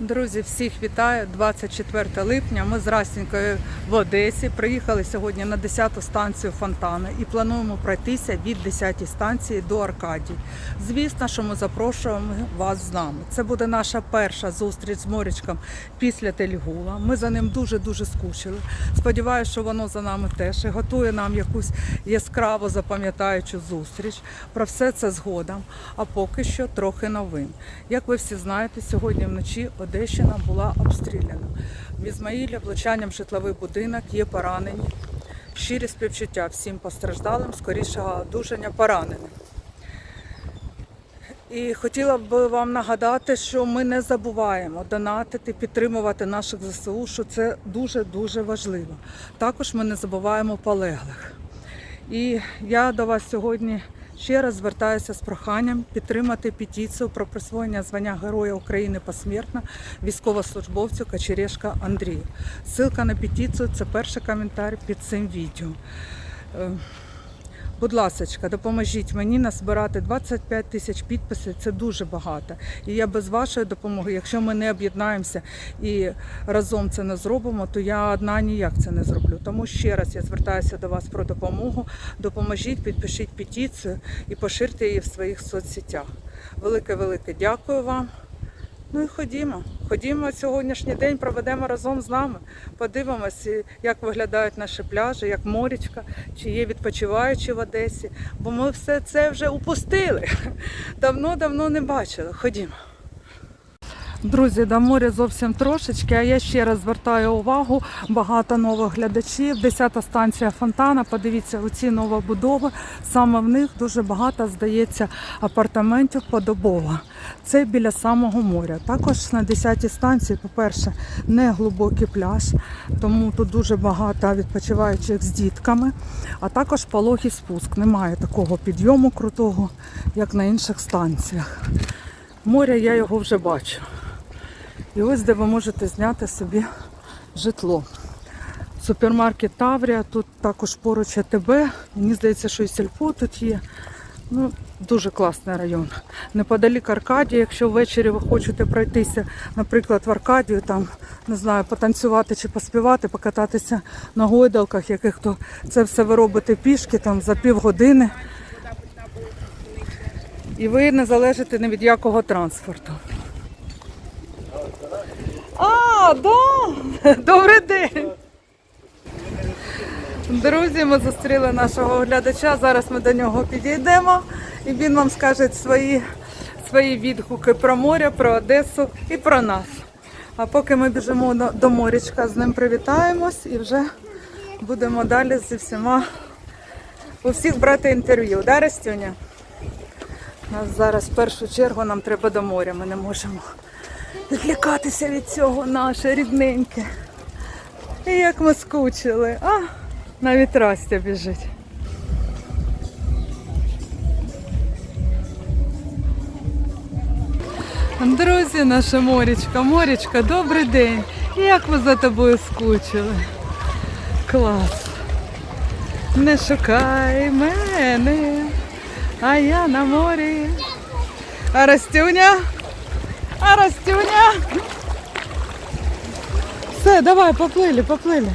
Друзі, всіх вітаю. 24 липня. Ми з Растінькою в Одесі. Приїхали сьогодні на 10-ту станцію Фонтана і плануємо пройтися від 10-ї станції до Аркадії. Звісно, що ми запрошуємо вас з нами. Це буде наша перша зустріч з Морічком після Тельгула. Ми за ним дуже-дуже скучили. Сподіваюся, що воно за нами теж і готує нам якусь яскраво запам'ятаючу зустріч. Про все це згодом. А поки що трохи новин. Як ви всі знаєте, сьогодні вночі Одещина була обстріляна. В Ізмаїлі влучанням житловий будинок є поранені. Щирі співчуття всім постраждалим, скорішого одужання пораненим. І хотіла б вам нагадати, що ми не забуваємо донатити, підтримувати наших ЗСУ, що це дуже-дуже важливо. Також ми не забуваємо полеглих. І я до вас сьогодні ще раз звертаюся з проханням підтримати петицію про присвоєння звання Героя України посмертно військовослужбовцю Качерешка Андрію. Ссылка на петицію це перший коментар під цим відео. Будь ласка, допоможіть мені назбирати 25 тисяч підписів. Це дуже багато. І я без вашої допомоги, якщо ми не об'єднаємося і разом це не зробимо, то я одна ніяк це не зроблю. Тому ще раз я звертаюся до вас про допомогу. Допоможіть, підпишіть петицію і поширте її в своїх соцсетях. Велике, велике дякую вам. Ну і ходімо. Ходімо сьогоднішній день, проведемо разом з нами. Подивимося, як виглядають наші пляжі, як морічка, чи є відпочиваючі в Одесі. Бо ми все це вже упустили. Давно-давно не бачили. Ходімо. Друзі, до моря зовсім трошечки, а я ще раз звертаю увагу, багато нових глядачів. 10-та станція Фонтана. Подивіться, оці новобудови. Саме в них дуже багато, здається, апартаментів подобово. Це біля самого моря. Також на 10-й станції, по-перше, не глибокий пляж, тому тут дуже багато відпочиваючих з дітками, а також пологий спуск. Немає такого підйому крутого, як на інших станціях. Море я його вже бачу. І ось де ви можете зняти собі житло. Супермаркет Таврія, тут також поруч АТБ. Мені здається, що і сільпо тут є. Ну, дуже класний район. Неподалік Аркадії, якщо ввечері ви хочете пройтися, наприклад, в Аркадію, там, не знаю, потанцювати чи поспівати, покататися на гойдалках, яких то це все ви робите пішки там за півгодини. І ви не залежите ні від якого транспорту. А, да! Добрий день! Друзі, ми зустріли нашого глядача. Зараз ми до нього підійдемо і він вам скаже свої, свої відгуки про море, про Одесу і про нас. А поки ми біжимо до, морячка, з ним привітаємось і вже будемо далі зі всіма у всіх брати інтерв'ю. Да, Растюня? Нас зараз в першу чергу нам треба до моря. Ми не можемо відлікатися від цього наше рідненьке. І як ми скучили. А, навіть Растя біжить. Друзі, наша Морічка, Морічка, добрий день. Як ми за тобою скучили. Клас. Не шукай мене, а я на морі. А Растюня? А Растюня? Все, давай, поплили, поплили.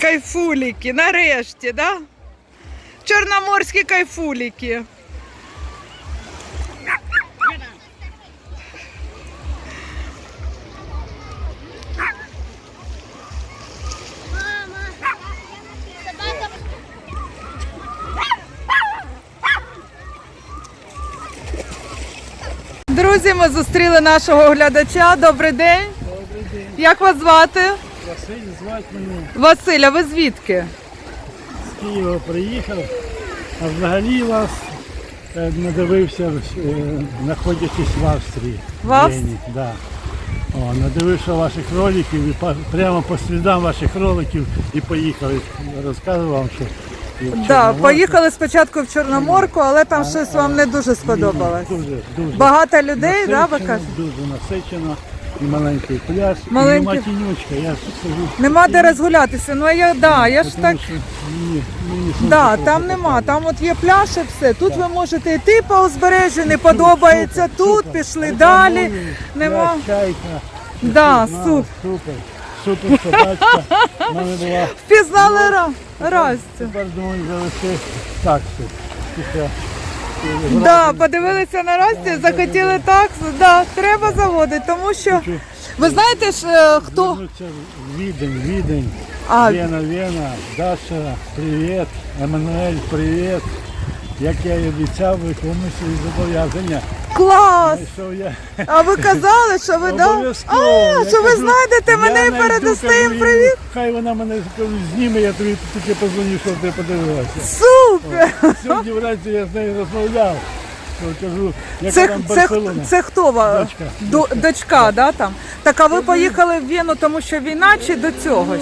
Кайфуліки, нарешті, да? Чорноморські кайфуліки. Друзі, ми зустріли нашого глядача. Добрий день. Добрий день. Як вас звати? Василь звати мене. Василь, а ви звідки? З Києва приїхав, а взагалі вас е, надивився, е, знаходячись в Австрії. В Авс- Вені, Да. О, надивився ваших роликів і прямо по слідам ваших роликів і поїхали. Розказував вам, що Да, поїхали спочатку в Чорноморку, але там щось вам не дуже сподобалось. Дуже, дуже. Багато людей, да, ви кажете? Дуже насичено. І маленький пляж, Маленький- і нема тінючка. Я ж сижу. Нема де розгулятися. Ну я да, я ж Тому так. що мені, мені Да, там нема. Там от є пляж і все. Тут ви можете йти по узбережжю, не подобається Супер, тут, супер. пішли далі. Рекомендую. Нема. Я чайка. Да, Супер. Супер. Супер собачка. В мене була. Впізнали Ра- Растю. Тепер думаю завести таксу. Після Да, подивилися на рості, захотіли так, Да, треба заводити, тому що ви знаєте ж е, хто. Вернуться в Відень, Відень. А, Вена, Вена, Даша, привіт. Еммануель, привіт. Як я і обіцяв, виконую свої зобов'язання. клас! Знайшов я А ви казали, що ви да? Обов'язково. А, Я що ви кажу, знайдете мене і передасте їм привіт. Хай вона мене зніме, я тобі тільки позвоню, щоб ти подивилася. Супер! Сьогодні вранці я з нею розмовляв. Що, кажу, яка Це, там це, Барселона. це хто ва- Дочка. До, дочка, да, там? Так, а ви поїхали в Вену, тому що війна чи до цього? ж?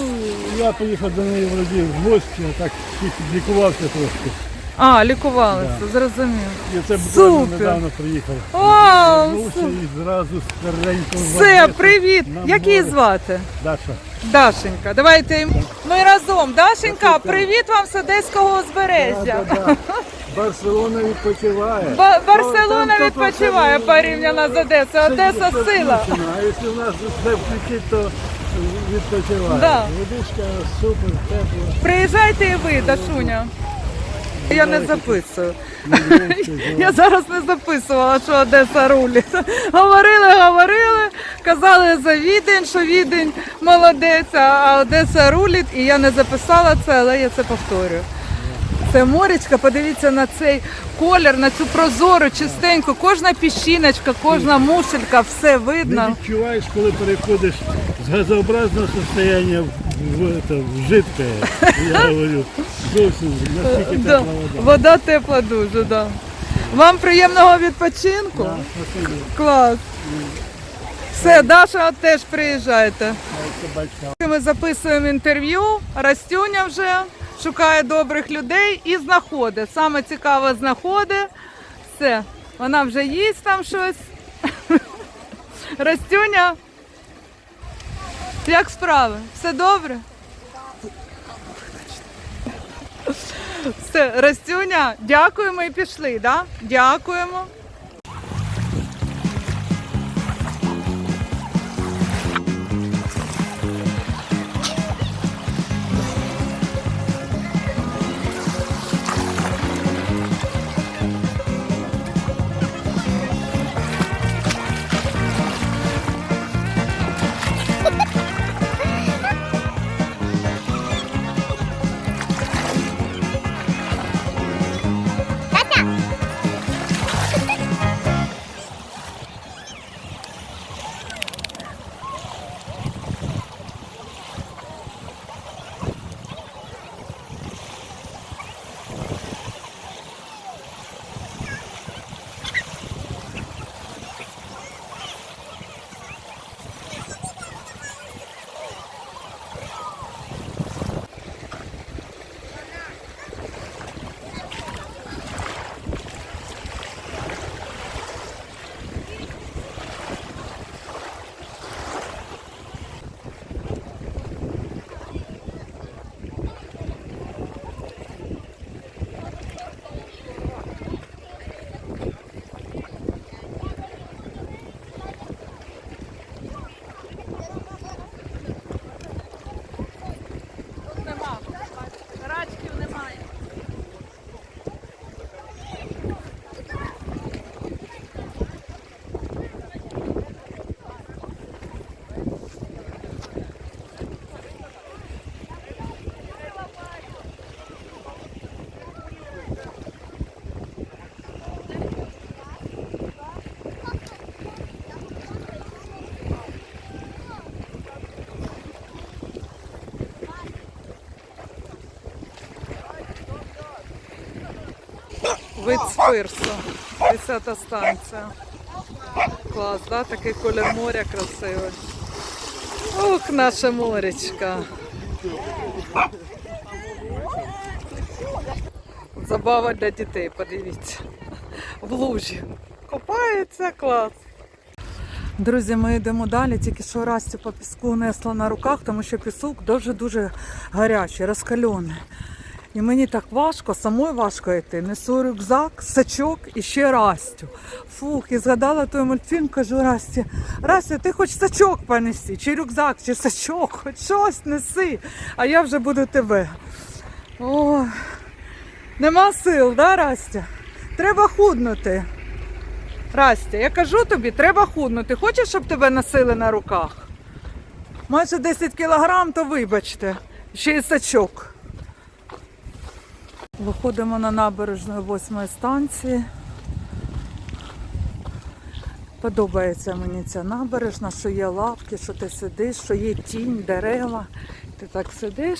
Ну, Я поїхав до неї вроді в гості, а так тільки лікувався трошки. А, лікувалися, зрозумів. І це буквально Супер. недавно приїхав. Вау, Вернувся супер. і зразу. Все, привіт! на Як її море. звати? Даша. Дашенька. Давайте їм- ми разом. Дашенька, привіт вам з Одеського узбережжя. Барселона відпочиває. Ба- Барселона відпочиває порівняно з Одесою. Одеса Це сила. А якщо в нас все включить, то відпочиває. Да. Водичка супер, тепла. Приїжджайте і ви, Дашуня. Я не записую. Я зараз не записувала, що Одеса рулить. Говорили, говорили, казали за Відень, що Відень молодець, а Одеса рулить. І я не записала це, але я це повторюю. Це моречка, подивіться на цей колір, на цю прозору, чистеньку. Кожна піщиночка, кожна мушелька, все видно. відчуваєш, коли переходиш з газообразного состояння в, в жидке. Я говорю, зовсім настільки Да. тепла вода. Вода тепла дуже, да. Вам приємного відпочинку. Да. Клас. Все, Даша теж приїжджайте. Собачка. Ми записуємо інтерв'ю. Растюня вже шукає добрих людей і знаходить. Саме цікаве знаходить. Все, вона вже їсть там щось. Растюня. Як справи? Все добре? Все, Растюня, дякуємо і пішли, да? Дякуємо. Вид спирсу. 10 станція. Клас, да? Такий колір моря красивий. Ух, наша моречка. Забава для дітей, подивіться. В лужі. Купається клас. Друзі, ми йдемо далі, тільки що Расті по піску несла на руках, тому що пісок дуже-дуже гарячий, розкальоний. І мені так важко, самою важко йти. Несу рюкзак, сачок і ще Растю. Фух, і згадала той мультфільм, кажу Расті, Растя, ти хоч сачок понеси, чи рюкзак, чи сачок, хоч щось неси, а я вже буду тебе. Ой, нема сил, да, Растя? Треба худнути. Растя, я кажу тобі, треба худнути. Хочеш, щоб тебе носили на руках? Майже 10 кілограм, то вибачте. Ще й сачок. Виходимо на набережну восьмої станції. Подобається мені ця набережна, що є лавки, що ти сидиш, що є тінь, дерева. Ти так сидиш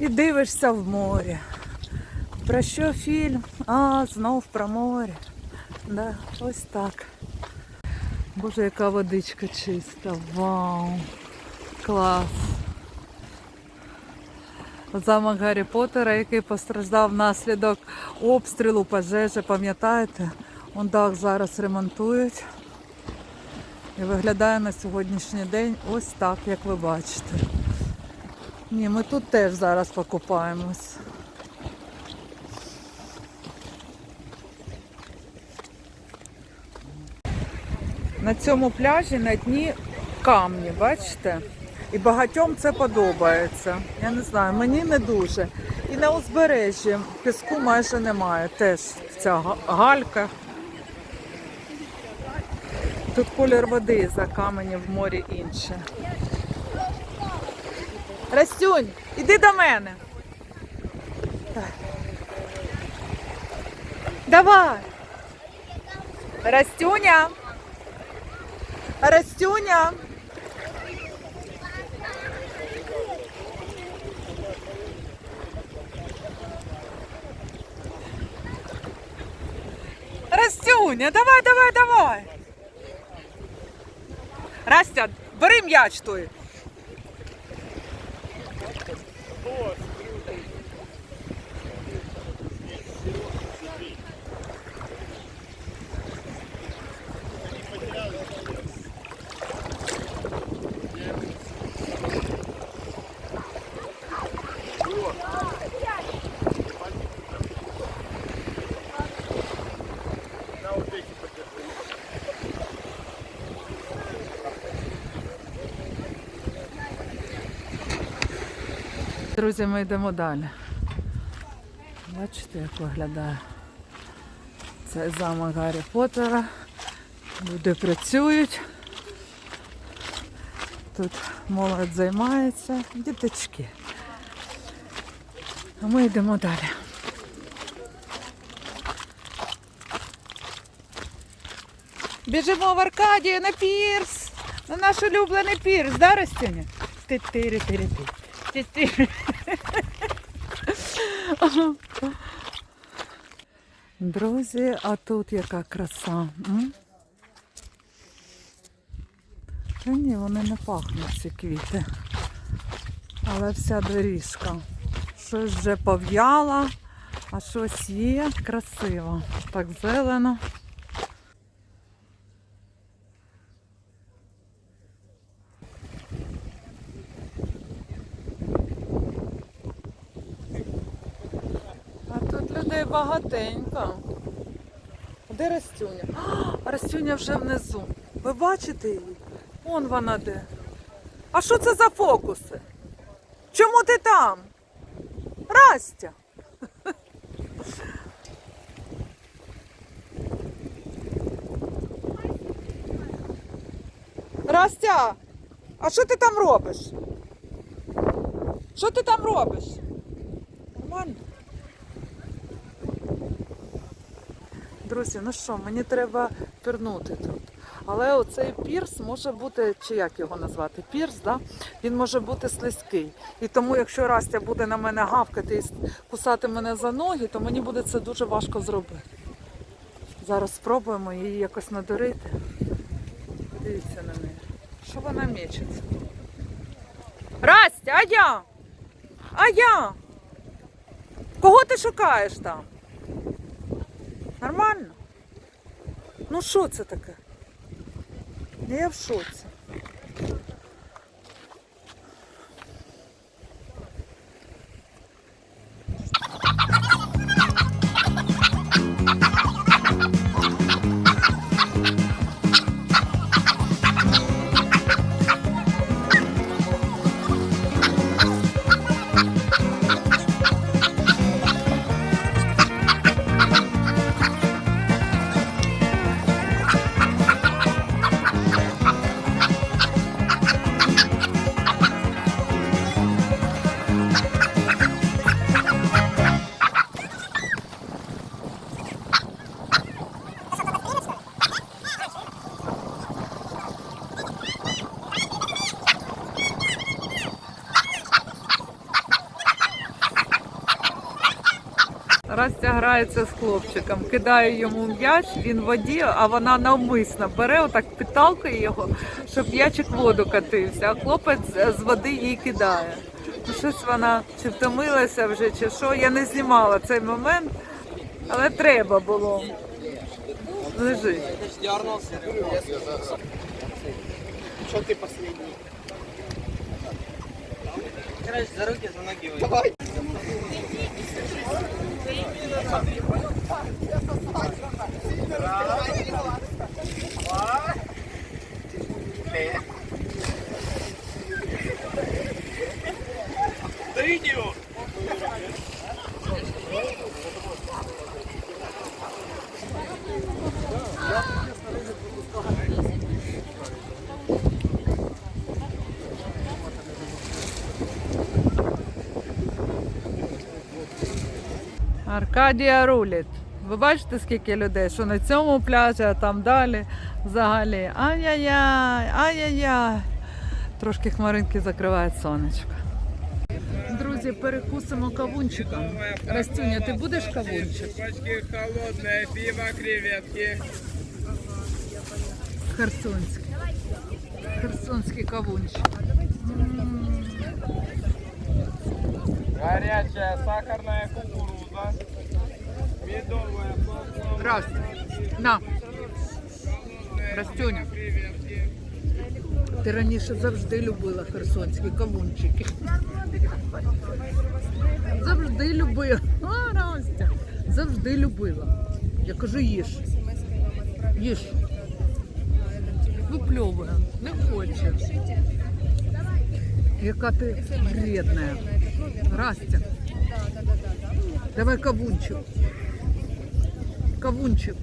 і дивишся в море. Про що фільм? А, знов про море. Да, ось так. Боже, яка водичка чиста. Вау! Клас! Замок Гаррі Поттера, який постраждав внаслідок обстрілу, пожежі, пам'ятаєте? Он дах зараз ремонтують. І виглядає на сьогоднішній день ось так, як ви бачите. Ні, ми тут теж зараз покупаємось. На цьому пляжі на дні камні, бачите? І багатьом це подобається. Я не знаю, мені не дуже. І на узбережжі піску майже немає. Теж ця галька. Тут колір води за камені в морі інший. Растюнь, іди до мене. Давай. Растюня. Растюня. Растюня, давай, давай, давай. Растя, бери м'яч той. Друзі, ми йдемо далі. Бачите, як виглядає. Це замок Гаррі Поттера. Люди працюють. Тут молодь займається, діточки. А ми йдемо далі. Біжимо в Аркадію на пірс. На наш улюблений пірс, да, Ростюня? Ти-тири-тири-ти. Ти-тири. Друзі, а тут яка краса. М? Та ні, вони не пахнуть ці квіти. Але вся доріжка. Щось вже пов'яла, а щось є красиво. Так зелено. А багатенько. Де Растюня? А, Растюня вже внизу. Ви бачите її? Вон вона де. А що це за фокуси? Чому ти там? Растя. Растя, а що ти там робиш? Що ти там робиш? Нормально? Друзі, ну що, мені треба пірнути тут. Але оцей пірс може бути, чи як його назвати, пірс, да? він може бути слизький. І тому, якщо Растя буде на мене гавкати і кусати мене за ноги, то мені буде це дуже важко зробити. Зараз спробуємо її якось надурити. Дивіться на неї. Що вона мечеться? Растя, а я? А я? Кого ти шукаєш там? Нормально? Ну що це таке? Я в шоці. Растя грається з хлопчиком, кидає йому м'яч, він в воді, а вона навмисно бере, отак підталкує його, щоб м'ячик в воду катився, а хлопець з води їй кидає. Ну, щось вона чи втомилася вже, чи що. Я не знімала цей момент, але треба було. Лежить. Что ты последний? Короче, за руки, за ноги. Давай. Bravo. Аркадія рулить. Ви бачите, скільки людей, що на цьому пляжі, а там далі взагалі. Ай-яй-яй, ай-яй-яй. Трошки хмаринки закриває сонечко. Друзі, перекусимо кавунчиком. Растюня, ти будеш кавунчик? Пачки холодное пиво, креветки. Херсонський. Херсонський кавунчик. Горячая сахарная кукуруза. Раз. На. Растюня. Ти раніше завжди любила херсонські кавунчики. Завжди любила. А, Растя. Завжди любила. Я кажу, їж. Їж. Випльовує. Не хоче. Яка ти вредна. Растя. Давай кавунчик. Кавунчик.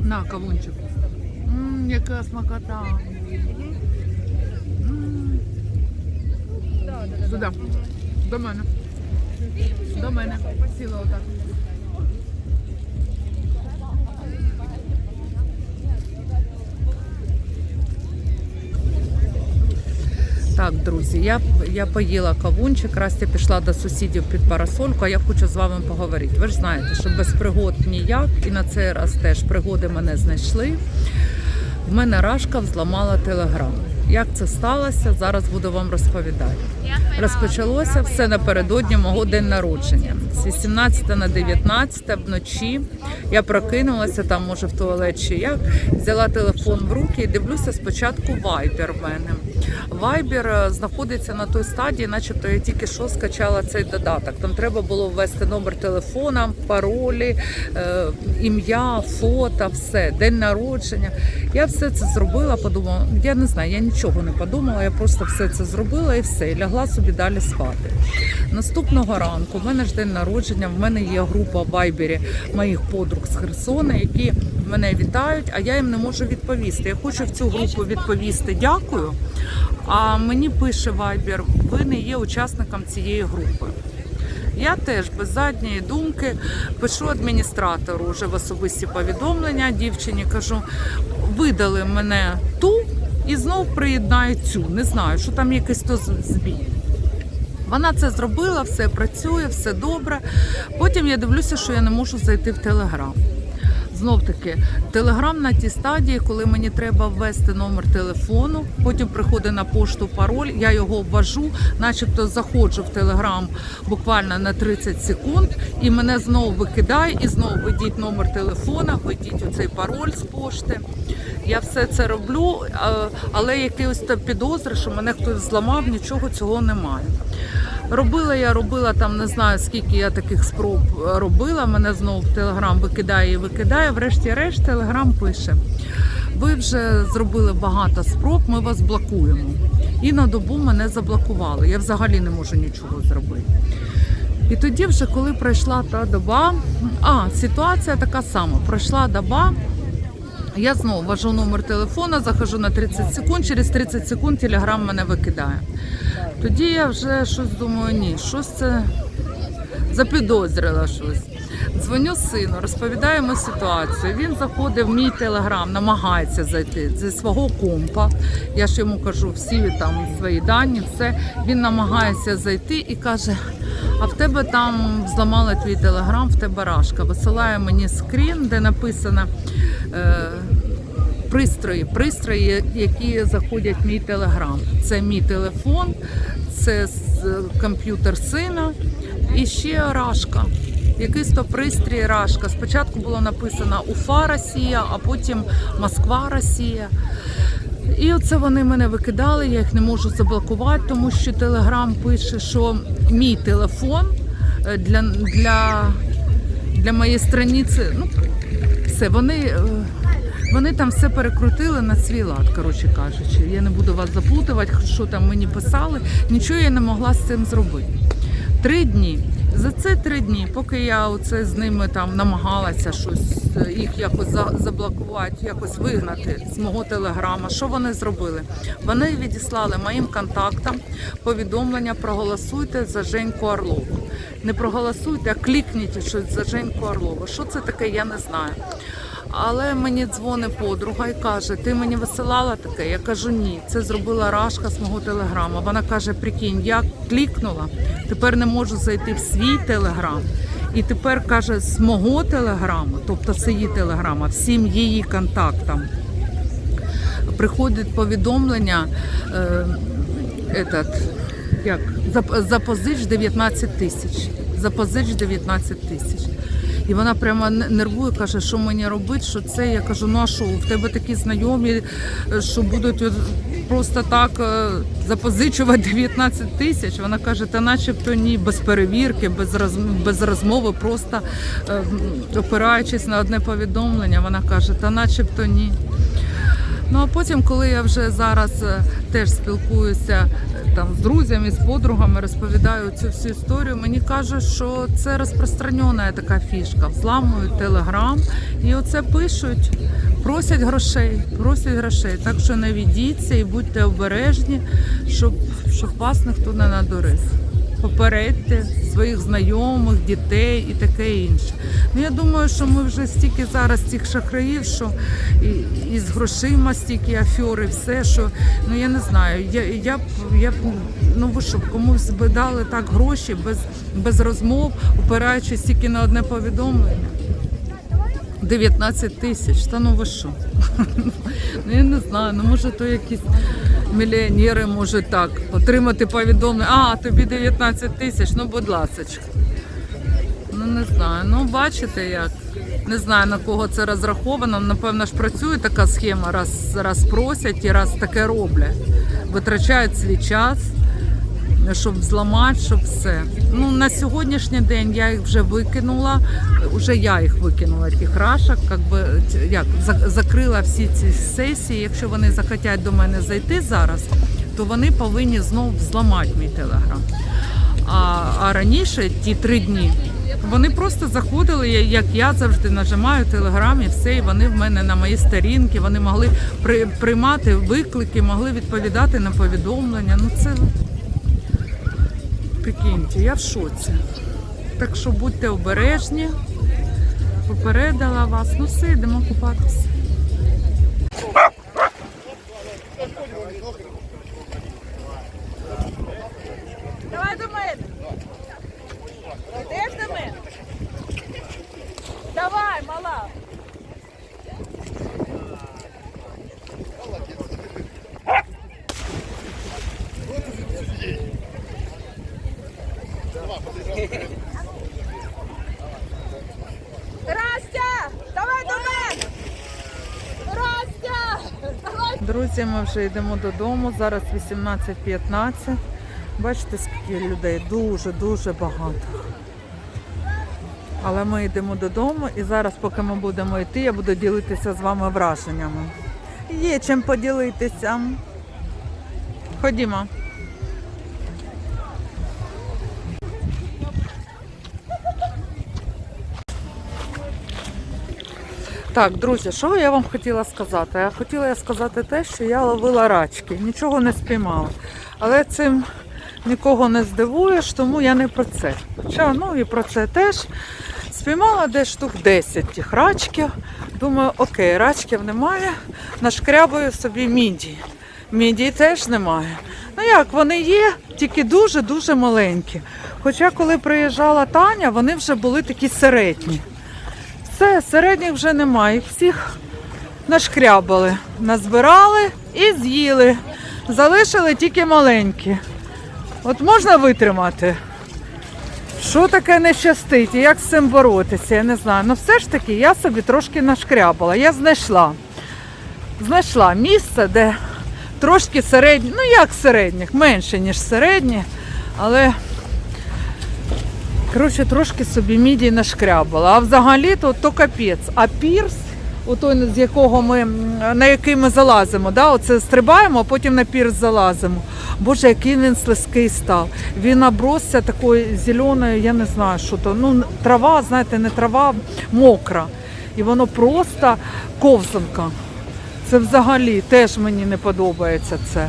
На, кавунчик. Ммм, яка смакота. М. Сюди. До мене. Я, я поїла кавунчик, раз я пішла до сусідів під парасольку, а я хочу з вами поговорити. Ви ж знаєте, що без пригод ніяк, і на цей раз теж пригоди мене знайшли. В мене Рашка взламала телеграм. Як це сталося, зараз буду вам розповідати. Розпочалося все напередодні мого день народження. З 18 на 19 вночі я прокинулася, там може в туалет чи як, взяла телефон в руки і дивлюся спочатку Viber в мене. Viber е, знаходиться на той стадії, начебто я тільки що скачала цей додаток. Там треба було ввести номер телефона, паролі, е, ім'я, фото, все, день народження. Я все це зробила, подумала, я не знаю, я нічого не подумала, я просто все це зробила і все, і лягла собі далі спати. Наступного ранку в мене ж день народження, в мене є група в Вайбері моїх подруг з Херсона, які мене вітають, а я їм не можу відповісти. Я хочу в цю групу відповісти дякую. А мені пише Viber, ви не є учасником цієї групи. Я теж без задньої думки пишу адміністратору вже в особисті повідомлення. Дівчині кажу, видали мене ту і знов приєднають цю. Не знаю, що там якийсь то збій. Вона це зробила, все працює, все добре. Потім я дивлюся, що я не можу зайти в Телеграм. Знов таки, Телеграм на тій стадії, коли мені треба ввести номер телефону, потім приходить на пошту пароль, я його ввожу, начебто заходжу в Телеграм буквально на 30 секунд, і мене знову викидає, і знову введіть номер телефона, введіть оцей пароль з пошти. Я все це роблю, але якихось то підозри, що мене хтось зламав, нічого цього немає. Робила я, робила там, не знаю скільки я таких спроб робила. Мене знову Телеграм викидає і викидає. Врешті-решт Телеграм пише: ви вже зробили багато спроб, ми вас блокуємо. І на добу мене заблокували. Я взагалі не можу нічого зробити. І тоді, вже коли пройшла та доба, а ситуація така сама. Пройшла доба. Я знову ввожу номер телефона, захожу на 30 секунд. Через 30 секунд телеграм мене викидає. Тоді я вже щось думаю, ні, щось це запідозрила щось. Дзвоню сину, розповідаю йому ситуацію. Він заходить в мій телеграм, намагається зайти зі свого компа. Я ж йому кажу всі там свої дані, все. Він намагається зайти і каже: а в тебе там зламали твій телеграм, в тебе рашка. Висилає мені скрін, де написано. Е, пристрої, пристрої, які заходять в мій телеграм. Це мій телефон, це с- комп'ютер сина і ще Рашка. Якийсь то пристрій Рашка. Спочатку було написано Уфа Росія, а потім Москва Росія. І оце вони мене викидали, я їх не можу заблокувати, тому що Телеграм пише, що мій телефон е, для, для, для моєї страниці, ну, все, вони, е, вони там все перекрутили на свій лад, коротше кажучи. Я не буду вас заплутувати, що там мені писали. Нічого я не могла з цим зробити. Три дні. За це три дні, поки я оце з ними там намагалася щось е, їх якось за- заблокувати, якось вигнати з мого телеграма. Що вони зробили? Вони відіслали моїм контактам повідомлення проголосуйте за Женьку Орлову. Не проголосуйте, а клікніть щось за Женьку Орлову. Що це таке, я не знаю. Але мені дзвонить подруга і каже: Ти мені висилала таке? Я кажу, ні, це зробила Рашка з мого телеграма. Вона каже: Прикинь, я клікнула, тепер не можу зайти в свій телеграм. І тепер каже, з мого телеграму, тобто з її телеграма, всім її контактам приходить повідомлення. Е, этот, як, запозич 19 тисяч. Запозич 19 тисяч. І вона прямо нервує, каже, що мені робити, що це. Я кажу, ну а що, в тебе такі знайомі, е, що будуть просто так е, запозичувати 19 тисяч. Вона каже, та начебто ні, без перевірки, без, роз, без розмови, просто е, опираючись на одне повідомлення, вона каже, та начебто ні. Ну а потім, коли я вже зараз е, теж спілкуюся е, там з друзями, з подругами, розповідаю цю всю історію, мені кажуть, що це розпространена така фішка. Взламують телеграм і оце пишуть, просять грошей, просять грошей. Так що не відійдіться і будьте обережні, щоб, щоб вас ніхто не надурив. Попередьте своїх знайомих, дітей і таке інше. Ну я думаю, що ми вже стільки зараз цих шахраїв, що і, і з грошима стільки афьори, все, що ну я не знаю. Я, я б я ну ви що, комусь би дали так гроші без, без розмов, опираючись тільки на одне повідомлення. 19 тисяч, та ну ви що? ну я не знаю, ну може то якісь мільйонери можуть так отримати повідомлення. А, тобі 19 тисяч, ну будь ласочка. Ну не знаю. Ну бачите як. Не знаю на кого це розраховано. Напевно ж працює така схема, раз, раз просять і раз таке роблять. Витрачають свій час, щоб зламати, щоб все. Ну на сьогоднішній день я їх вже викинула. Вже я їх викинула, тих рашок, як би як закрила всі ці сесії. Якщо вони захотять до мене зайти зараз, то вони повинні знову зламати мій телеграм. А, а раніше ті три дні Вони просто заходили, як я завжди нажимаю телеграм і все, і вони в мене на мої сторінки, вони могли при, приймати виклики, могли відповідати на повідомлення. Ну це прикиньте, я в шоці. Так що будьте обережні, попередила вас. Ну все, йдемо купатися. Давай до мене. Йдеш до мене? Давай, мала. Растя, давай до мене. Растя, давай. Друзі, ми вже йдемо додому. Зараз 18.15. Бачите, скільки людей? Дуже, дуже багато. Але ми йдемо додому і зараз, поки ми будемо йти, я буду ділитися з вами враженнями. Є чим поділитися. Ходімо. Так, друзі, що я вам хотіла сказати? Я хотіла сказати те, що я ловила рачки, нічого не спіймала. Але цим нікого не здивуєш, тому я не про це. Хоча, ну і про це теж. Спіймала десь штук 10 тих рачків. Думаю, окей, рачків немає. Нашкрябую собі міді. Мідії теж немає. Ну як, вони є, тільки дуже-дуже маленькі. Хоча, коли приїжджала Таня, вони вже були такі середні. Все, середніх вже немає. Всіх нашкрябали, назбирали і з'їли. Залишили тільки маленькі. От можна витримати. Що таке не щастить і як з цим боротися, я не знаю. Ну все ж таки я собі трошки нашкрябала. Я знайшла. Знайшла місце, де трошки середні, ну як середніх, менше, ніж середні, але Коротше, трошки собі міді нашкрябала. А взагалі то, то капець. А пірс, отой, з якого ми, на який ми залазимо, да? оце стрибаємо, а потім на пірс залазимо. Боже, який він слизький став. Він обросся такою зеленою, я не знаю, що то. Ну, трава, знаєте, не трава, мокра. І воно просто ковзанка. Це взагалі теж мені не подобається це.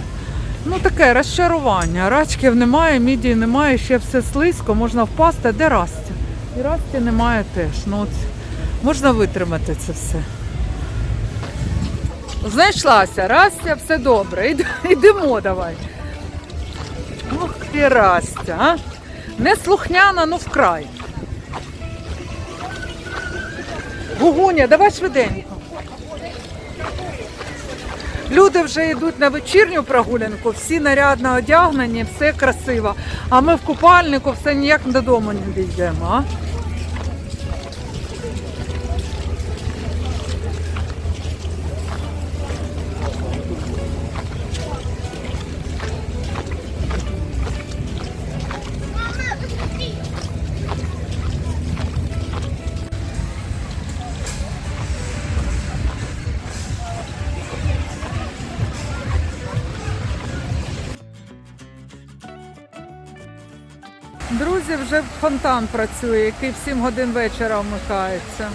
Ну таке розчарування. Рачків немає, мідії немає, ще все слизько, можна впасти. Де Растя? І Расті немає теж. Ну, от, можна витримати це все. Знайшлася, Растя, все добре. Йдемо давай. Ох ти Растя, а? Не слухняна, ну вкрай. Гугуня, давай швиденько. Люди вже йдуть на вечірню прогулянку, всі нарядно одягнені, все красиво. А ми в купальнику все ніяк додому не дійдемо. А? Вже фонтан працює, який в 7 годин вечора вмикається.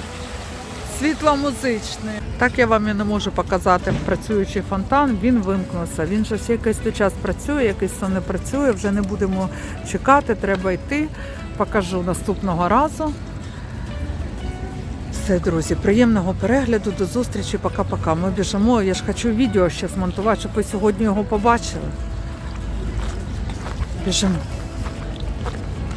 Світло-музичний. Так я вам і не можу показати працюючий фонтан. Він вимкнувся. Він щось якийсь той час працює, якийсь не працює. Вже не будемо чекати, треба йти. Покажу наступного разу. Все, друзі, приємного перегляду, до зустрічі, пока-пока. Ми біжимо. Я ж хочу відео ще змонтувати, щоб ви сьогодні його побачили. Біжимо.